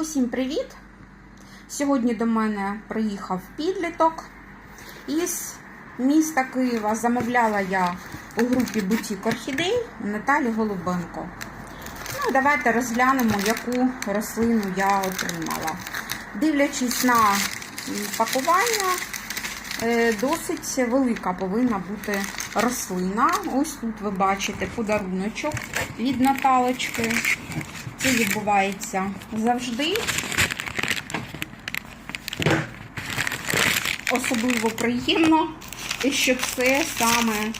Усім привіт! Сьогодні до мене приїхав підліток із міста Києва. Замовляла я у групі Бутік Орхідей Наталі Голубенко. Ну, давайте розглянемо, яку рослину я отримала. Дивлячись на пакування, досить велика повинна бути рослина. Ось тут ви бачите подаруночок від Наталочки. Це відбувається завжди. Особливо приємно, що це саме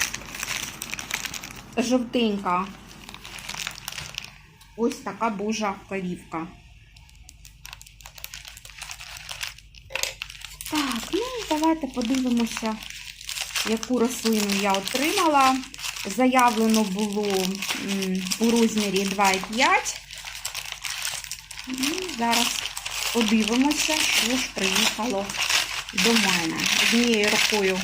жовтенька. Ось така божа корівка. Так, ну давайте подивимося, яку рослину я отримала. Заявлено було у розмірі 2,5. Ну, зараз подивимося, що ж приїхало до мене. Однією рукою,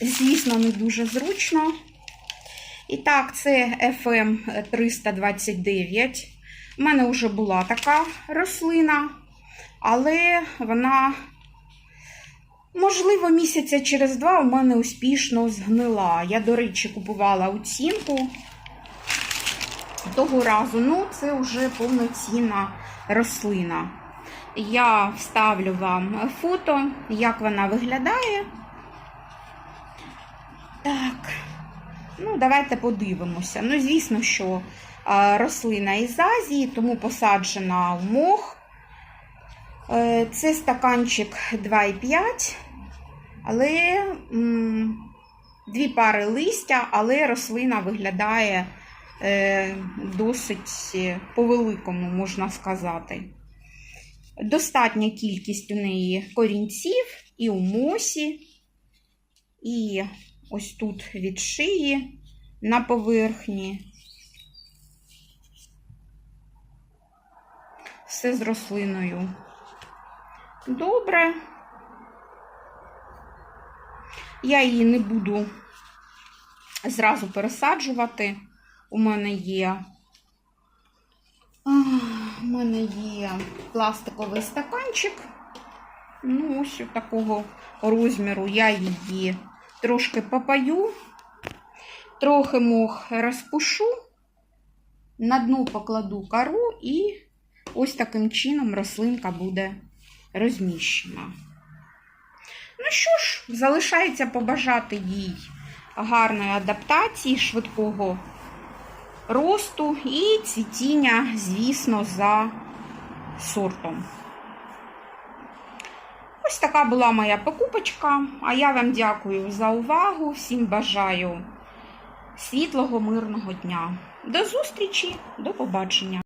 звісно, не дуже зручно. І так, це FM 329. У мене вже була така рослина, але вона, можливо, місяця через два у мене успішно згнила. Я, до речі, купувала оцінку того разу. Ну, це вже повноцінна рослина. Я вставлю вам фото, як вона виглядає. Так, ну, давайте подивимося. Ну, звісно, що рослина із Азії, тому посаджена в мох. Е, Це стаканчик 2,5, але дві пари листя, але рослина виглядає е, досить по-великому, можна сказати. Достатня кількість у неї корінців і у мосі, і ось тут від шиї на поверхні. Все з рослиною. Добре. Я її не буду зразу пересаджувати. У мене є у мене є пластиковий стаканчик. Ну, ось такого розміру я її трошки попаю, трохи мох розпушу, на дно покладу кору і ось таким чином рослинка буде розміщена. Ну що ж, залишається побажати їй гарної адаптації, швидкого росту і цвітіння, звісно, за сортом. Ось така була моя покупочка. А я вам дякую за увагу. Всім бажаю світлого, мирного дня. До зустрічі, до побачення!